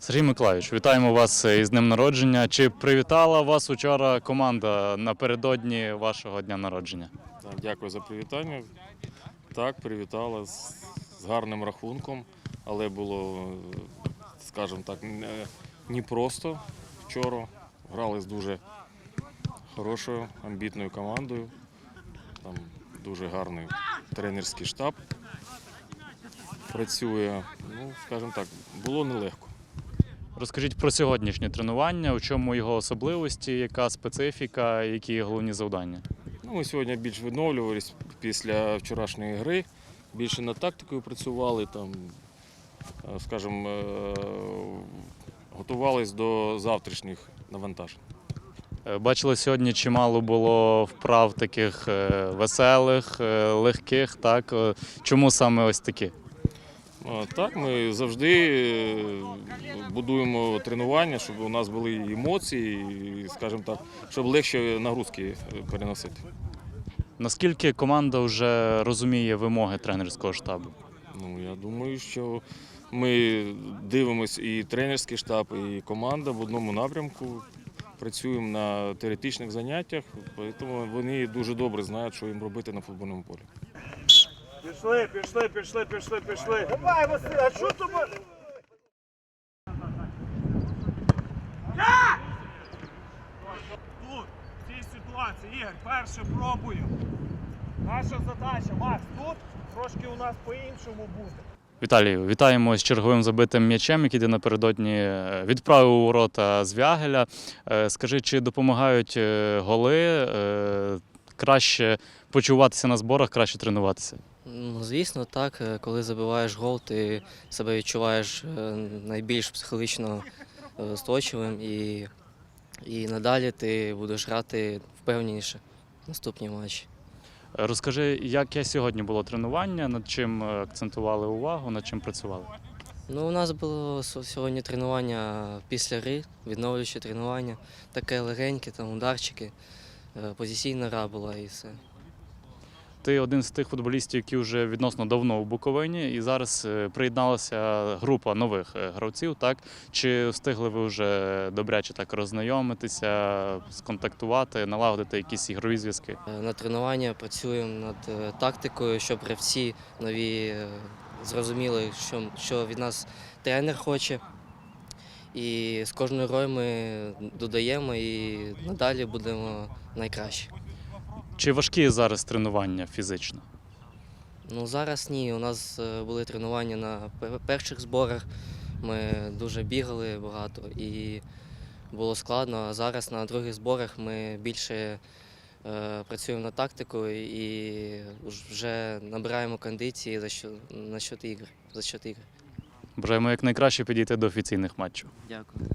Сергій Миколаївич, вітаємо вас із днем народження. Чи привітала вас учора команда напередодні вашого дня народження? Так, дякую за привітання. Так, привітала з, з гарним рахунком, але було, е, скажімо так, не, не вчора. Грали з дуже хорошою, амбітною командою. Там дуже гарний тренерський штаб працює. Ну, скажімо так, було нелегко. Розкажіть про сьогоднішнє тренування, у чому його особливості, яка специфіка, які головні завдання? Ну, ми сьогодні більш відновлювалися після вчорашньої гри, більше над тактикою працювали, там, е, скажімо, е, готувались до завтрашніх навантажень. Е, Бачили сьогодні чимало було вправ таких веселих, легких. Так чому саме ось такі? Так, ми завжди е, будуємо тренування, щоб у нас були емоції, і, скажімо так, щоб легше нагрузки е, переносити. Наскільки команда вже розуміє вимоги тренерського штабу? Ну, я думаю, що ми дивимося і тренерський штаб, і команда в одному напрямку. Працюємо на теоретичних заняттях, тому вони дуже добре знають, що їм робити на футбольному полі. Пішли, пішли, пішли, пішли, пішли. Давай, Василь, а що тобі? Тут, в цій ситуації, Ігор, перше пробуємо. Наша задача, Макс, тут трошки у нас по-іншому буде. Віталію, вітаємо з черговим забитим м'ячем, який ти напередодні е, відправив у ворота з Вягеля. Е, Скажи, чи допомагають е, голи краще почуватися на зборах, краще тренуватися? Ну, звісно, так. Е, Коли забиваєш гол, ти себе відчуваєш е, найбільш психологічно е, стойчивим і, і надалі ти будеш грати впевненіше в наступні матчі. Е, Розкажи, яке сьогодні було тренування, над чим е, акцентували увагу, над чим працювали? Ну, у нас було сьогодні тренування після гри, відновлююче тренування, таке легеньке, там ударчики, е, позиційна гра була і все. Ти один з тих футболістів, які вже відносно давно у Буковині, і зараз е, приєдналася група нових е, гравців. Так чи встигли ви вже добряче так роззнайомитися, сконтактувати, налагодити якісь ігрові зв'язки? Е, На тренування працюємо над тактикою, щоб гравці нові зрозуміли, що, що від нас тренер хоче. І з кожною грою ми додаємо і надалі будемо найкраще. Чи важкі зараз тренування фізично? Ну зараз ні. У нас е, були тренування на перших зборах. Ми дуже бігали багато і було складно. А зараз на других зборах ми більше е, працюємо над тактикою і вже набираємо кондиції за що, на счет ігр. За счет ігр. Бажаємо якнайкраще підійти до офіційних матчів. Дякую.